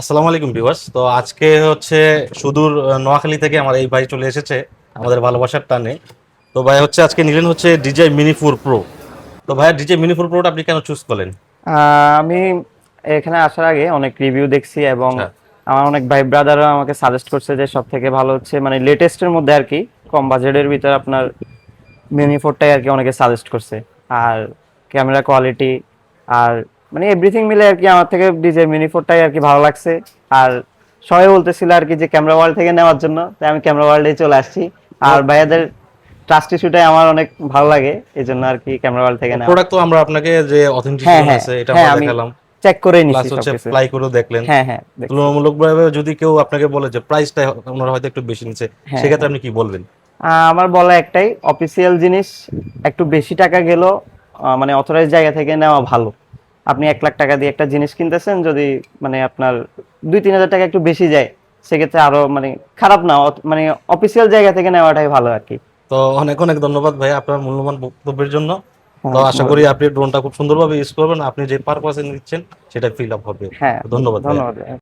আসসালামু আলাইকুম ভিউয়ার্স। তো আজকে হচ্ছে সুদূর নোয়াখালী থেকে আমার এই ভাই চলে এসেছে আমাদের ভালোবাসার টানে। তো ভাই হচ্ছে আজকে নিলেন হচ্ছে ডিজে মিনি ফোর প্রো। তো ভাই ডিজে মিনি ফোর প্রোটা আপনি কেন চুজ করলেন? আমি এখানে আসার আগে অনেক রিভিউ দেখছি এবং আচ্ছা। আমার অনেক ভাই ব্রাদাররা আমাকে সাজেস্ট করছে যে সব থেকে ভালো হচ্ছে মানে লেটেস্টের মধ্যে আর কি কম বাজেটের ভিতরে আপনার মিনি ফোরটাই আর কি অনেকে সাজেস্ট করছে। আর ক্যামেরা কোয়ালিটি আর মানে এভরিথিং মিলে আর কি আমার থেকে ডিজে মিনি ফোরটাই আর কি ভালো লাগছে। আর সবাই বলতেছিল আর কি যে ক্যামেরা ওয়ার্ল্ড থেকে নেওয়ার জন্য তাই আমি ক্যামেরা ওয়ার্ল্ডে চলে আসছি। আর ভাইয়াদের ট্রাস্ট ইস্যুটাই আমার অনেক ভালো লাগে এই জন্য আর কি ক্যামেরা ওয়ার্ল্ড থেকে নেওয়া। প্রোডাক্ট তো আমরা আপনাকে যে হ্যাঁ অথেন্টিসিটি হ্যাঁ আছে এটা হ্যাঁ আমরা দেখালাম। চেক করে প্লাস নিছি হচ্ছে ফ্লাই করেও দেখলেন। হ্যাঁ হ্যাঁ। তুলনামূলকভাবে যদি কেউ আপনাকে বলে যে প্রাইসটা ওনারা হয়তো একটু বেশি নিচ্ছে হ্যাঁ, সেক্ষেত্রে আপনি কি বলবেন? আমার বলা একটাই অফিসিয়াল জিনিস একটু বেশি টাকা আহ, মানে অথরাইজ জায়গা থেকে নেওয়া ভালো। আপনি এক লাখ টাকা দিয়ে একটা জিনিস কিনতেছেন যদি মানে আপনার দুই তিন হাজার টাকা একটু বেশি যায় সেক্ষেত্রে আরও মানে খারাপ না মানে অফিসিয়াল জায়গা থেকে নেওয়াটাই ভালো আর কি। তো অনেক অনেক ধন্যবাদ ভাই আপনার মূল্যবান বক্তব্যের জন্য। হ্যাঁ, তো আশা করি আপনি ড্রোনটা খুব সুন্দরভাবে ইউজ করবেন আপনি যে পারপাসে নিচ্ছেন সেটা ফিল আপ হবে। হ্যাঁ ধন্যবাদ ধন্যবাদ।